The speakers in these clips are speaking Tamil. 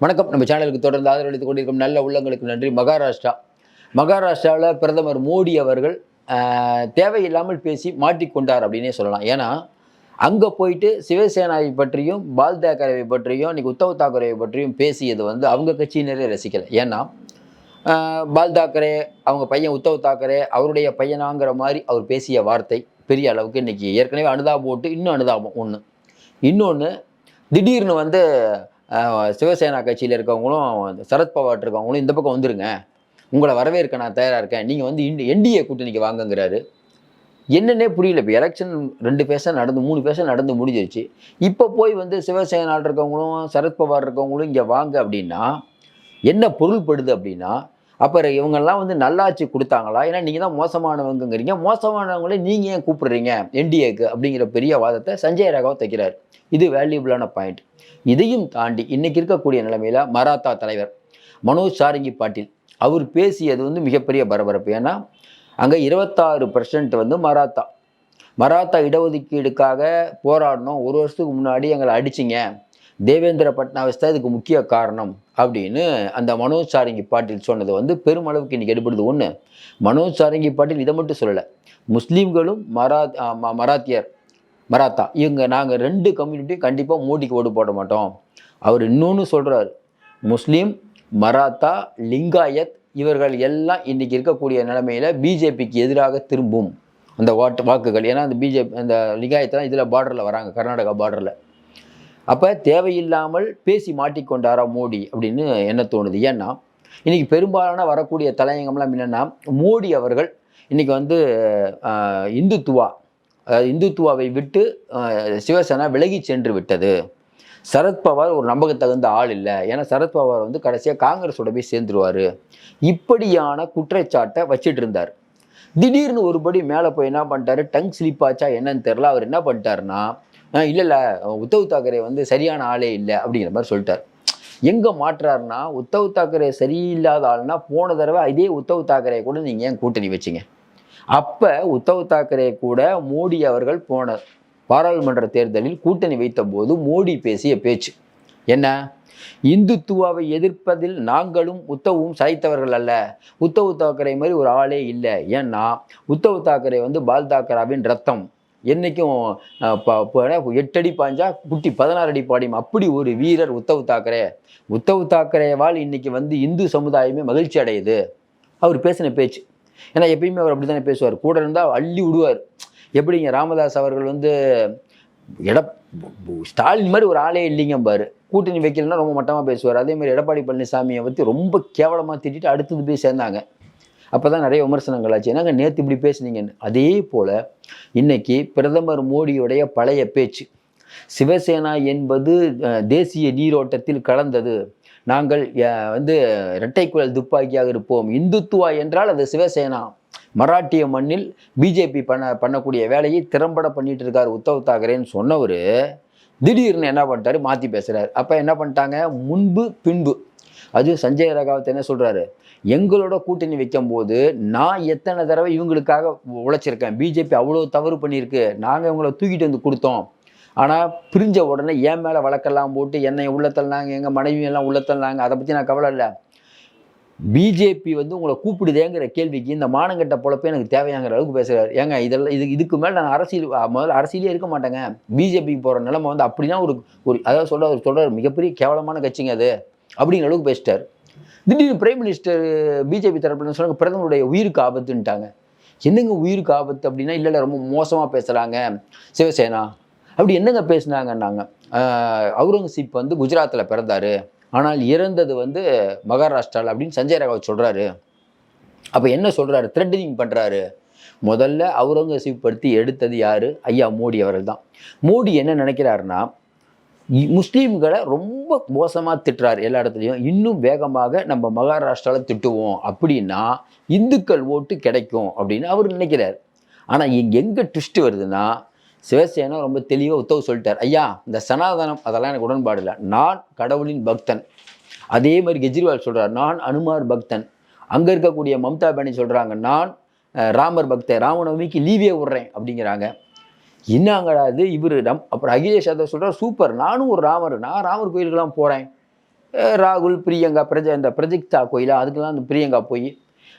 வணக்கம். நம்ம சேனலுக்கு தொடர்ந்து ஆதரவளித்துக் கொண்டிருக்கும் நல்ல உள்ளங்களுக்கு நன்றி. மகாராஷ்டிரா. மகாராஷ்டிராவில் பிரதமர் மோடி அவர்கள் தேவையில்லாமல் பேசி மாட்டிக்கொண்டார் அப்படின்னே சொல்லலாம். ஏன்னா அங்கே போயிட்டு சிவசேனாவை பற்றியும் பால் தாக்கரவை பற்றியும் இன்னைக்கு உத்தவ் தாக்கரேவை பற்றியும் பேசியது வந்து அவங்க கட்சியினரே ரசிக்கலை. ஏன்னா பால் தாக்கரே அவங்க பையன் உத்தவ் தாக்கரே அவருடைய பையனாங்கிற மாதிரி அவர் பேசிய வார்த்தை பெரிய அளவுக்கு இன்னைக்கு ஏற்கனவே அனுதாபம் போட்டு இன்னும் அனுதாபம். ஒன்று இன்னொன்று திடீர்னு வந்து சிவசேனா கட்சியில் இருக்கவங்களும் சரத்பவார் இருக்கவங்களும் இந்த பக்கம் வந்துருங்க. உங்களை வரவேற்க நான் தயாராக இருக்கேன். நீங்கள் வந்து இண்டி என்டிஏ கூட்டணிக்கு வாங்கங்கிறாரு. என்னன்னே புரியல. இப்போ எலெக்ஷன் ரெண்டு பேச நடந்து மூணு பேச நடந்து முடிஞ்சிருச்சு. இப்போ போய் வந்து சிவசேனால் இருக்கவங்களும் சரத்பவார் இருக்கவங்களும் இங்கே வாங்க அப்படின்னா என்ன பொருள்படுது அப்படின்னா அப்புறம் இவங்கெல்லாம் வந்து நல்லாட்சி கொடுத்தாங்களா? ஏன்னா நீங்கள் தான் மோசமானவங்கங்கிறீங்க. மோசமானவங்களே நீங்கள் ஏன் கூப்பிடுறீங்க? என்டிஏக்கு அப்படிங்கிற பெரிய வாதத்தை சஞ்சய் ராகவ் தைக்கிறார். இது வேல்யூபிளான பாயிண்ட் இதையும் தாண்டி இன்னைக்கு இருக்கக்கூடிய நிலைமையில் மராத்தா தலைவர் மனோஜ் சாரங்கி பாட்டீல் அவர் பேசியது வந்து மிகப்பெரிய பரபரப்பு. ஏன்னா அங்கே இருபத்தாறு பர்சன்ட் வந்து மராத்தா. மராத்தா இடஒதுக்கீடுக்காக போராடினோம் ஒரு வருஷத்துக்கு முன்னாடி எங்களை அடிச்சிங்க. தேவேந்திர பட்னாவிஸ் தான் இதுக்கு முக்கிய காரணம் அப்படின்னு அந்த மனோஜ் சாரங்கி பாட்டில் சொன்னது வந்து பெருமளவுக்கு இன்றைக்கி எடுபடுது. ஒன்று மனோஜ் சாரங்கி பாட்டில் இதை மட்டும் சொல்லலை. முஸ்லீம்களும் மரா ம- மராத்தியர் மராத்தா இவங்க நாங்கள் ரெண்டு கம்யூனிட்டியும் கண்டிப்பாக மோடிக்கு ஓட்டு போட மாட்டோம். அவர் இன்னொன்று சொல்கிறார் முஸ்லீம் மராத்தா லிங்காயத் இவர்கள் எல்லாம் இன்னைக்கு இருக்கக்கூடிய நிலைமையில் பிஜேபிக்கு எதிராக திரும்பும். அந்த வாட்டு வாக்குகள் ஏன்னா அந்த பிஜேபி அந்த லிங்காயத்தான் இதில் பார்டரில் வராங்க கர்நாடகா பார்டரில் அப்போ தேவையில்லாமல் பேசி மாட்டிக்கொண்டாரா மோடி அப்படின்னு என்ன தோணுது? ஏன்னா இன்றைக்கி பெரும்பாலான வரக்கூடிய தலையங்கம்லாம் என்னென்னா மோடி அவர்கள் இன்றைக்கி வந்து இந்துத்துவா இந்துத்துவாவை விட்டு சிவசேனா விலகி சென்று விட்டது. சரத்பவார் ஒரு நம்பகத்தகுந்த ஆள் இல்லை. ஏன்னா சரத்பவார் வந்து கடைசியாக காங்கிரஸோட போய் சேர்ந்துருவார். இப்படியான குற்றச்சாட்டை வச்சிட்டு இருந்தார். திடீர்னு ஒருபடி மேலே போய் என்ன பண்ணிட்டாரு? டங் ஸ்லிப் ஆச்சா என்னன்னு தெரில அவர் என்ன பண்ணிட்டாருன்னா இல்லை இல்லை உத்தவ் தாக்கரே வந்து சரியான ஆளே இல்லை அப்படிங்கிற மாதிரி சொல்லிட்டார். எங்கே மாற்றுறாருன்னா உத்தவ் தாக்கரே சரியில்லாத ஆள்னா போன தடவை இதே உத்தவ் தாக்கரே கூட நீங்கள் ஏன் கூட்டணி வச்சிங்க? அப்போ உத்தவ் தாக்கரே கூட மோடி அவர்கள் போன பாராளுமன்ற தேர்தலில் கூட்டணி வைத்த போது மோடி பேசிய பேச்சு. என்ன? இந்துத்துவாவை எதிர்ப்பதில் நாங்களும் உத்தவும் சாய்த்தவர்கள் அல்ல. உத்தவ் தாக்கரே மாதிரி ஒரு ஆளே இல்லை. ஏன்னா உத்தவ் தாக்கரே வந்து பால் தாக்கராவின் ரத்தம். என்னைக்கும் எட்டடி பாஞ்சா குட்டி பதினாறு அடி பாடியும். அப்படி ஒரு வீரர் உத்தவ் தாக்கரே. உத்தவ் தாக்கரேவால் இன்றைக்கி வந்து இந்து சமுதாயமே மகிழ்ச்சி அடையுது. அவர் பேசின பேச்சு. ஏன்னா எப்பயுமே அவர் அப்படி தானே பேசுவார். கூட இருந்தால் அள்ளி விடுவார். எப்படிங்க? ராமதாஸ் அவர்கள் வந்து எட ஸ்டாலின் மாதிரி ஒரு ஆளே இல்லைங்க பாரு. கூட்டணி வைக்கலன்னா ரொம்ப மட்டமாக பேசுவார். அதே மாதிரி எடப்பாடி பழனிசாமியை பற்றி ரொம்ப கேவலமாக திட்டிட்டு அடுத்தது போய் சேர்ந்தாங்க. அப்போ தான் நிறைய விமர்சனங்கள் ஆச்சு. என்னங்க நேற்று இப்படி பேசுனீங்கன்னு. அதே போல் இன்னைக்கு பிரதமர் மோடியுடைய பழைய பேச்சு. சிவசேனா என்பது தேசிய நீரோட்டத்தில் கலந்தது. நாங்கள் வந்து இரட்டைக்குழல் துப்பாக்கியாக இருப்போம். இந்துத்துவா என்றால் அது சிவசேனா. மராட்டிய மண்ணில் பிஜேபி பண்ண பண்ணக்கூடிய வேலையை திறம்பட பண்ணிட்டு இருக்காரு உத்தவ் தாக்கரேன்னு சொன்னவர் திடீர்னு என்ன பண்ணிட்டாரு? மாற்றி பேசுகிறார் அப்போ என்ன பண்ணிட்டாங்க? முன்பு பின்பு. அது சஞ்சய் ரகாவத் என்ன சொல்கிறாரு எங்களோட கூட்டணி வைக்கும் போது நான் எத்தனை தடவை இவங்களுக்காக உழைச்சிருக்கேன்? பிஜேபி அவ்வளோ தவறு பண்ணியிருக்கு. நாங்கள் இவங்களை தூக்கிட்டு வந்து கொடுத்தோம். ஆனால் பிரிஞ்ச உடனே என் மேலே வழக்கெல்லாம் போட்டு என்னை உள்ளத்தள்ளாங்க எங்கள் மனைவியெல்லாம் உள்ளத்தள்ளாங்க அதை பற்றி நான் கவலை இல்லை. பிஜேபி வந்து உங்களை கூப்பிடுதேங்கிற கேள்விக்கு இந்த மானங்கட்ட பொழப்பே எனக்கு தேவையாங்கிற அளவுக்கு பேசுகிறாரு ஏங்க இதெல்லாம் இது இதுக்கு மேலே நான் அரசியல் முதல்ல அரசியலே இருக்க மாட்டேங்க. பிஜேபிக்கு போகிற நிலைமை வந்து அப்படின்னா ஒரு ஒரு அதாவது சொல்கிற அவர் சொல்கிறார் மிகப்பெரிய கேவலமான கட்சிங்க அது அப்படிங்கிற அளவுக்கு பேசிட்டார். திடீர்னு பிரைம் மினிஸ்டர் பிஜேபி தரப்புல சொன்னாங்க பிரதமருடைய உயிருக்கு ஆபத்துன்ட்டாங்க என்னங்க உயிருக்கு ஆபத்து அப்படின்னா இல்லை இல்லை ரொம்ப மோசமாக பேசுகிறாங்க சிவசேனா. அப்படி என்னங்க பேசுனாங்கன்னாங்க? அவுரங்கசீப் வந்து குஜராத்தில் பிறந்தாரு. ஆனால் இறந்தது வந்து மகாராஷ்டிராவில் அப்படின்னு சஞ்சய் ராகவ் சொல்கிறாரு அப்போ என்ன சொல்கிறாரு த்ரெட்டனிங் பண்ணுறாரு முதல்ல அவுரங்கசீப் படுத்தி எடுத்தது யார்? ஐயா மோடி அவர்கள் தான் மோடி என்ன நினைக்கிறாருன்னா முஸ்லீம்களை ரொம்ப மோசமாக திட்டுறாரு எல்லா இடத்துலையும். இன்னும் வேகமாக நம்ம மகாராஷ்டிராவில் திட்டுவோம் அப்படின்னா இந்துக்கள் ஓட்டு கிடைக்கும் அப்படின்னு அவர் நினைக்கிறார். ஆனால் இங்கே எங்கே ட்விஸ்ட் வருதுன்னா சிவசேனா ரொம்ப தெளிவாக உத்தவு சொல்லிட்டார். ஐயா இந்த சனாதனம் அதெல்லாம் எனக்கு உடன்பாடு இல்லை. நான் கடவுளின் பக்தன். அதே மாதிரி கெஜ்ரிவால் சொல்கிறார் நான் அனுமார் பக்தன். அங்கே இருக்கக்கூடிய மம்தா பானர்ஜி சொல்கிறாங்க நான் ராமர் பக்தன். ராமநவமிக்கு லீவே விடுறேன். அப்படிங்கிறாங்க. என்னங்கடா இது? இவர் நம் அப்புறம் அகிலேஷ் யாதவ் சொல்கிறார் சூப்பர் நானும் ஒரு ராமர் நான் ராமர் கோயிலுக்கெல்லாம் போகிறேன் ராகுல் பிரியங்கா பிரஜ இந்த பிரஜிக்தா கோயிலா? அதுக்கெல்லாம் அந்த பிரியங்கா போய்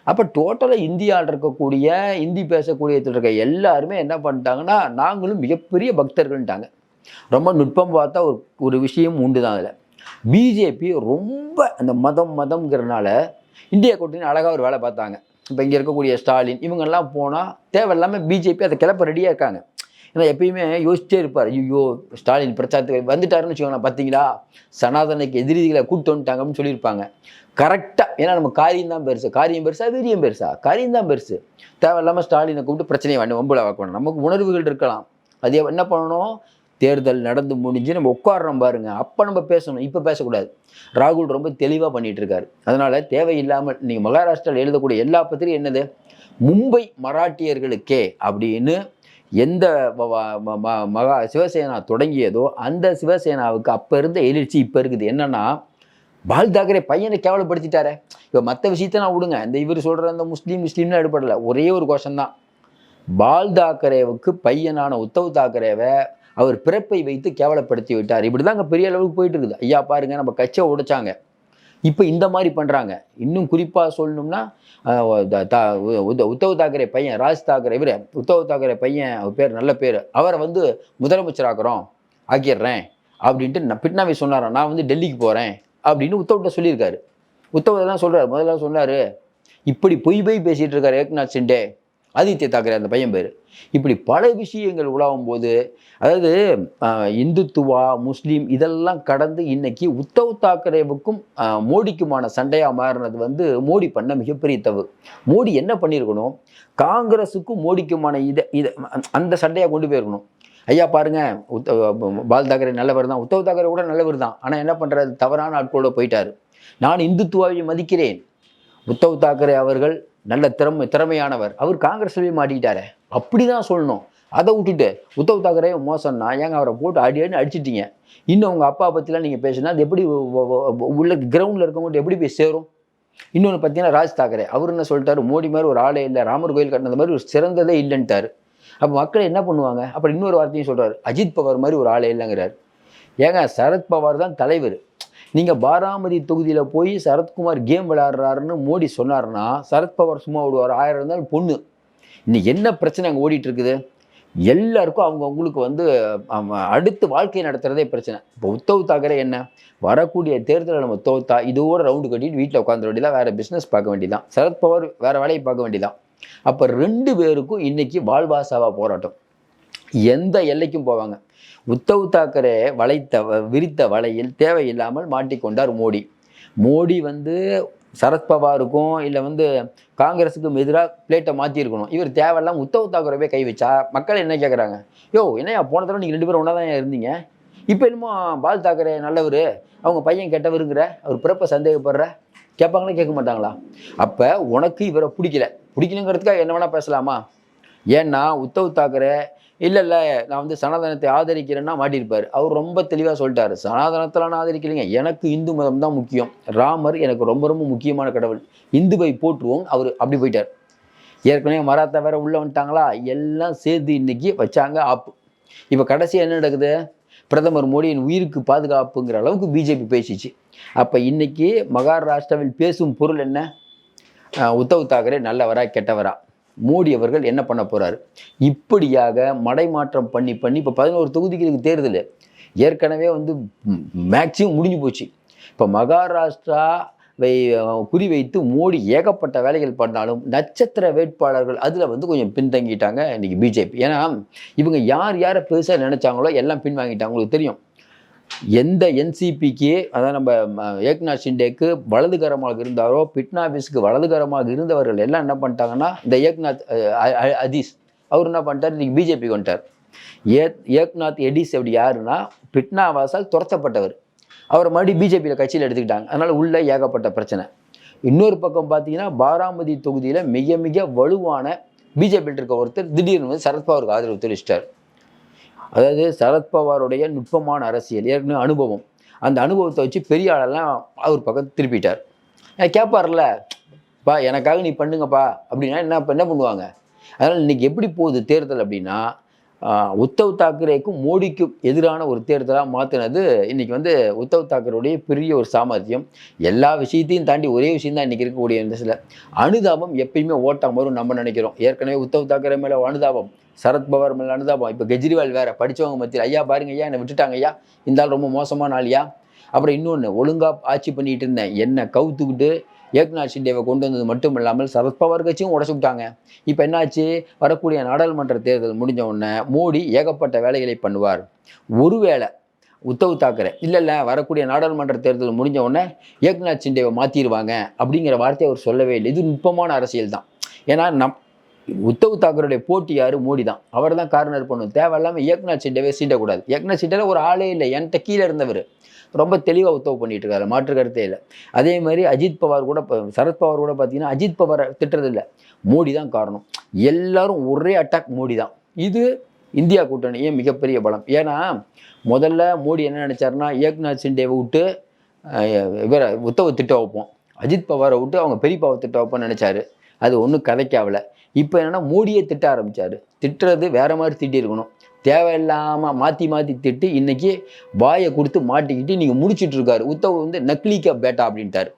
அப்போ டோட்டலாக இந்தியாவில் இருக்கக்கூடிய இந்தி பேசக்கூடிய இருக்க எல்லாருமே என்ன பண்ணிட்டாங்கன்னா நாங்களும் மிகப்பெரிய பக்தர்கள்ட்டாங்க. ரொம்ப நுட்பம் பார்த்தா ஒரு ஒரு விஷயம் உண்டு தான் அதில் பிஜேபி ரொம்ப அந்த மதம் மதம்ங்கிறனால இந்தியா கூட்டணி அழகாக ஒரு வேலை பார்த்தாங்க. இப்போ இங்கே இருக்கக்கூடிய ஸ்டாலின் இவங்கெல்லாம் போனால் தேவையில்லாமல் பிஜேபி அதை கிளப்ப ரெடியாக இருக்காங்க. ஏன்னா எப்பயுமே யோசிச்சே இருப்பார். ஐயோ ஸ்டாலின் பிரச்சாரத்துக்கு வந்துட்டாருன்னு வச்சுக்கோங்களேன். பார்த்தீங்களா சனாதனுக்கு எதிரிகளை கூட்டு வந்துட்டாங்கன்னு சொல்லியிருப்பாங்க. கரெக்டாக ஏன்னா நம்ம காரியம் தான் பெருசு. காரியம் பெருசா வீரியம் பெருசா? காரியம் தான் பெருசு. தேவையில்லாமல் ஸ்டாலினை கூப்பிட்டு பிரச்சனையை வேண்டாம் வம்புல வாக்கணும். நமக்கு உணர்வுகள் இருக்கலாம். அது என்ன பண்ணணும்? தேர்தல் நடந்து முடிஞ்சு நம்ம உட்காடுறோம் பாருங்க. அப்போ நம்ம பேசணும். இப்போ பேசக்கூடாது. ராகுல் ரொம்ப தெளிவாக பண்ணிட்டு இருக்காரு அதனால தேவையில்லாமல் நீங்கள் மகாராஷ்டிராவில் எழுதக்கூடிய எல்லா பத்திரிகையும் என்னது? மும்பை மராட்டியர்களுக்கே அப்படின்னு எந்த மகா சிவசேனா தொடங்கியதோ அந்த சிவசேனாவுக்கு அப்போ இருந்த எழுச்சி இப்போ இருக்குது. என்னன்னா பால் தாக்கரே பையனை கேவலப்படுத்திட்டாரே. இப்போ மற்ற விஷயத்த நான் விடுங்க. இந்த இவர் சொல்கிற அந்த முஸ்லீம் முஸ்லீம்னு எடுப்படல ஒரே ஒரு கோஷம் தான் பால் தாக்கரேவுக்கு பையனான உத்தவ் தாக்கரேவை அவர் பிறப்பை வைத்து கேவலப்படுத்தி விட்டார். இப்படி தான் பெரிய அளவுக்கு போயிட்டு இருக்குது. ஐயா பாருங்க நம்ம கட்சியை உடைச்சாங்க. இப்போ இந்த மாதிரி பண்ணுறாங்க இன்னும் குறிப்பாக சொல்லணும்னா உத்தவ் தாக்கரே பையன் ராஜ் தாக்கரே இவர் உத்தவ் தாக்கரே பையன் அவர் பேர் நல்ல பேர். அவரை வந்து முதலமைச்சராக்குறோம் ஆக்கிடுறேன் அப்படின்ட்டு நான் பிட்னாவி சொன்னாரா நான் வந்து டெல்லிக்கு போகிறேன் அப்படின்னு உத்தவ்கிட்ட சொல்லியிருக்காரு. உத்தவ் தான் சொல்கிறார் முதல்ல சொன்னார் இப்படி பொய் பொய் பேசிகிட்டு இருக்கார் ஏக்நாத் சிண்டே. ஆதித்ய தாக்கரே அந்த பையன் பேர். இப்படி பல விஷயங்கள் உலாவும் போது அதாவது இந்துத்துவா முஸ்லீம் இதெல்லாம் கடந்து இன்னைக்கு உத்தவ் தாக்கரேவுக்கும் மோடிக்குமான சண்டையாக மாறினது வந்து மோடி பண்ண மிகப்பெரிய தவறு. மோடி என்ன பண்ணியிருக்கணும்? காங்கிரஸுக்கும் மோடிக்குமான இதை இதை அந்த சண்டையாக கொண்டு போயிருக்கணும். ஐயா பாருங்க உத்தவ் பால் தாக்கரே நல்லவர் தான். உத்தவ் தாக்கரே கூட நல்லவர் தான். ஆனால் என்ன பண்ணுறாரு தவறான ஆட்களோட போயிட்டார். நான் இந்துத்துவாவை மதிக்கிறேன். உத்தவ் தாக்கரே அவர்கள் நல்ல திறமை திறமையானவர். அவர் காங்கிரஸ்லேயே மாட்டிக்கிட்டாரே. அப்படி தான் சொல்லணும். அதை விட்டுட்டு உத்தவ் தாக்கரே மோசம்னா ஏங்க அவரை போட்டு அடி அடி அடிச்சிட்டீங்க? இன்னும் உங்கள் அப்பா பற்றிலாம் நீங்கள் பேசுனா அது எப்படி உள்ள கிரவுண்டில் இருக்கவங்கள்ட்ட எப்படி போய் சேரும்? இன்னொன்று பார்த்தீங்கன்னா ராஜ் தாக்கரே. அவர் என்ன சொல்லிட்டாரு? மோடி மாதிரி ஒரு ஆளே இல்லை. ராமர் கோயில் கட்டினது மாதிரி ஒரு சிறந்ததே இல்லைன்ட்டார். அப்போ மக்கள் என்ன பண்ணுவாங்க? அப்புறம் இன்னொரு வார்த்தையும் சொல்கிறார் அஜித் பவார் மாதிரி ஒரு ஆளே இல்லைங்கிறார். ஏங்க சரத் பவார் தான் தலைவர். நீங்கள் பாராமதி தொகுதியில் போய் சரத்குமார் கேம் விளையாடுறாருன்னு மோடி சொன்னாருன்னா சரத்பவார் சும்மா விடுவார் ஆயிரம் இருந்தாலும் பொண்ணு. இன்னைக்கு என்ன பிரச்சனை அங்கே ஓடிட்டுருக்குது எல்லாருக்கும் அவங்க அவங்களுக்கு வந்து அடுத்து வாழ்க்கை நடத்துகிறதே பிரச்சனை. இப்போ உத்தவ் தாக்கரே என்ன? வரக்கூடிய தேர்தலில் நம்ம தோத்தா இதோட ரவுண்டு கட்டிட்டு வீட்டில் உட்காந்துட வேண்டியதான் வேறு பிஸ்னஸ் பார்க்க வேண்டியதான் சரத்பவர் வேறு வேலையை பார்க்க வேண்டியதான் அப்போ ரெண்டு பேருக்கும் இன்றைக்கி வாழ்வாசாவா போராட்டம். எந்த எல்லைக்கும் போவாங்க. உத்தவ் தாக்கரே வளைத்த விரித்த வலையில் தேவையில்லாமல் மாட்டிக்கொண்டார் மோடி. மோடி வந்து சரத்பவாருக்கும் இல்லை வந்து காங்கிரஸுக்கும் எதிராக பிளேட்டை மாற்றிருக்கணும் இவர் தேவையில்லாம உத்தவ் தாக்கரவே கை வச்சா மக்கள் என்ன கேட்குறாங்க யோ என்னையா போன தடவை நீங்கள் ரெண்டு பேரும் ஒன்றா தான் இருந்தீங்க? இப்போ என்னமோ பால் தாக்கரே நல்லவர் அவங்க பையன் கெட்டவருங்கிற அவர் பிறப்பை சந்தேகப்படுற கேட்பாங்களா கேட்க மாட்டாங்களா? அப்போ உனக்கு இவரை பிடிக்கல. பிடிக்கலங்கிறதுக்காக என்ன வேணால் பேசலாமா? ஏன்னா உத்தவ் தாக்கரே இல்லை இல்லை. நான் வந்து சனாதனத்தை ஆதரிக்கிறேன்னா மாட்டியிருப்பார். அவர் ரொம்ப தெளிவாக சொல்லிட்டாரு. சனாதனத்தில் நான் ஆதரிக்கலைங்க. எனக்கு இந்து மதம் தான் முக்கியம். ராமர் எனக்கு ரொம்ப ரொம்ப முக்கியமான கடவுள். இந்துவை போற்றுவோம். அவர் அப்படி போயிட்டார். ஏற்கனவே மராத்தா வேற உள்ள வந்துட்டாங்களா? எல்லாம் சேர்த்து இன்னைக்கு வச்சாங்க ஆப்பு. இப்போ கடைசி என்ன நடக்குது? பிரதமர் மோடியின் உயிருக்கு பாதுகாப்புங்கிற அளவுக்கு பிஜேபி பேசிச்சு. அப்போ இன்னைக்கு மகாராஷ்டிராவில் பேசும் பொருள் என்ன? உத்தவ் தாக்கரே நல்லவரா கெட்டவரா? மோடி அவர்கள் என்ன பண்ண போறாரு? இப்படியாக மடைமாற்றம் பண்ணி பண்ணி இப்போ பதினோரு தொகுதிகளுக்கு தேர்தல். ஏற்கனவே வந்து மேக்சிமம் முடிஞ்சு போச்சு. இப்போ மகாராஷ்டிரா வை குறிவைத்து மோடி ஏகப்பட்ட வேலைகள் பண்ணாலும் நட்சத்திர வேட்பாளர்கள் அதில் வந்து கொஞ்சம் பின்தங்கிட்டாங்க இன்னைக்கு பிஜேபி. ஏன்னா இவங்க யார் யாரை பெருசாக நினைச்சாங்களோ எல்லாம் பின்வாங்கிட்டாங்க. உங்களுக்கு தெரியும். எந்த என்சிபிக்கு அதான் நம்ம ஏக்நாத் ஷிண்டேக்கு வலதுகரமாக இருந்தாரோ பிட்னாபிஸ்க்கு வலதுகரமாக இருந்தவர்கள் எல்லாம் என்ன பண்ணிட்டாங்கன்னா இந்த ஏக்நாத் அதீஸ் அவர் என்ன பண்ணிட்டார் இன்னைக்கு பிஜேபிக்கு வந்துட்டார் ஏ ஏக்நாத் எடிஸ் அப்படி யாருன்னா பிட்னாவாசால் துரத்தப்பட்டவர். அவரை மறுபடியும் பிஜேபியில் கட்சியில் எடுத்துக்கிட்டாங்க. அதனால் உள்ளே ஏகப்பட்ட பிரச்சனை. இன்னொரு பக்கம் பார்த்தீங்கன்னா பாராமதி தொகுதியில் மிக மிக வலுவான பிஜேபியில் இருக்க ஒருத்தர் திடீர்னு வந்து சரத்பவாருக்கு ஆதரவு தெரிவிச்சிட்டார் அதாவது சரத்பவாருடைய நுட்பமான அரசியல் ஏற்கனவே அனுபவம். அந்த அனுபவத்தை வச்சு பெரிய ஆளெல்லாம் அவர் பக்கம் திருப்பிட்டார். கேட்பார்ல பா எனக்காக நீ பண்ணுங்கப்பா. அப்படின்னா என்ன என்ன பண்ணுவாங்க? அதனால் இன்னைக்கு எப்படி போகுது தேர்தல் அப்படின்னா உத்தவ் தாக்கரேக்கும் மோடிக்கும் எதிரான ஒரு தேர்தலாக மாற்றினது இன்றைக்கி வந்து உத்தவ் தாக்கரோடைய பெரிய ஒரு சாமர்த்தியம். எல்லா விஷயத்தையும் தாண்டி ஒரே விஷயம் தான் இன்றைக்கி இருக்கக்கூடிய இந்த சில அனுதாபம் எப்பயுமே ஓட்டம் வரும் நம்ம நினைக்கிறோம். ஏற்கனவே உத்தவ் தாக்கரே மேலே அனுதாபம் சரத்பவார் மேலே அனுதாபம் இப்போ கெஜ்ரிவால் வேறு படிச்சவங்க மத்தியில் ஐயா பாருங்க ஐயா என்னை விட்டுட்டாங்க ஐயா இந்த ஆள் ரொம்ப மோசமான ஆளியா அப்புறம் இன்னொன்று ஒழுங்காக ஆட்சி பண்ணிகிட்டு இருந்தேன். என்னை கவுத்துக்கிட்டு ஏக்நாத் ஷிண்டேவை கொண்டு வந்தது மட்டும் இல்லாமல் சரத்பவார் கட்சியும் உடச்சு விட்டாங்க இப்போ என்னாச்சு? வரக்கூடிய நாடாளுமன்ற தேர்தல் முடிஞ்ச உடனே மோடி ஏகப்பட்ட வேலைகளை பண்ணுவார். ஒருவேளை உத்தவ் தாக்கரே இல்லை இல்லை வரக்கூடிய நாடாளுமன்ற தேர்தல் முடிஞ்ச உடனே ஏக்நாத் ஷிண்டேவை மாற்றிடுவாங்க அப்படிங்கிற வார்த்தையை அவர் சொல்லவே இல்லை. இது நுட்பமான அரசியல் தான் ஏன்னா நம் உத்தவ் தாக்கருடைய போட்டி யாரு? மோடி தான் அவர் தான் கார்னர் பண்ணும். தேவையில்லாமல் இயக்குனர் ஷிண்டேவே சீண்டக்கூடாது. இயக்குனர் ஷிண்டேல ஒரு ஆளே இல்லை. என்கிட்ட கீழே இருந்தவர். ரொம்ப தெளிவாக உத்தவ் பண்ணிட்டு இருக்காரு மாற்று கருத்தே இல்லை. அதே மாதிரி அஜித் பவார் கூட இப்போ சரத்பவார் கூட பார்த்தீங்கன்னா அஜித் பவாரை திட்டுறது இல்லை மோடி தான் காரணம். எல்லாரும் ஒரே அட்டாக் மோடி தான் இது இந்தியா கூட்டணியே மிகப்பெரிய பலம். ஏன்னா முதல்ல மோடி என்ன நினைச்சாருன்னா ஏக்நாத் சிண்டேவை விட்டு இவரை உத்தவ திட்ட வைப்போம். அஜித் பவாரை விட்டு அவங்க பெரியப்பாவை திட்ட வைப்போம்னு நினைச்சாரு. அது ஒன்றும் கதைக்காவலை இப்போ என்னென்னா மோடியே திட்ட ஆரம்பிச்சாரு. திட்டுறது வேற மாதிரி திட்டியிருக்கணும் தேவையில்லாமல் மாற்றி மாற்றி திட்டு இன்னைக்கு வாயை கொடுத்து மாட்டிக்கிட்டு நீங்கள் முடிச்சிட்டு இருக்காரு. உத்தவ் வந்து நக்லிக்கா பேட்டா அப்படின்ட்டாரு.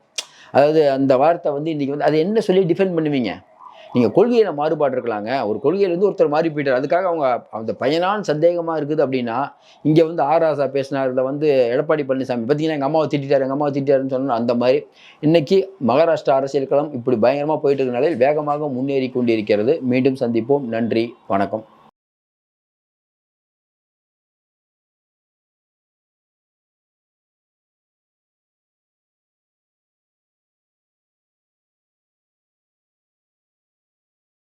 அதாவது அந்த வார்த்தை வந்து இன்றைக்கி வந்து அதை என்ன சொல்லி டிஃபெண்ட் பண்ணுவீங்க? நீங்கள் கொள்கையில் மாறுபாடு இருக்கலாங்க. ஒரு கொள்கையிலேருந்து ஒருத்தர் மாறி போயிட்டார். அதுக்காக அவங்க அந்த பையனான சந்தேகமாக இருக்குது அப்படின்னா இங்கே வந்து ஆராசா பேசினார் வந்து எடப்பாடி பழனிசாமி பார்த்தீங்கன்னா எங்கள் அம்மாவை திட்டாரு எங்கள் அம்மாவை திட்டாருன்னு சொன்னோம் அந்த மாதிரி இன்னைக்கு மகாராஷ்டிரா அரசியல் களம் இப்படி பயங்கரமாக போயிட்டு இருக்க நிலையில் வேகமாக முன்னேறி கொண்டிருக்கிறது. மீண்டும் சந்திப்போம். நன்றி. வணக்கம்.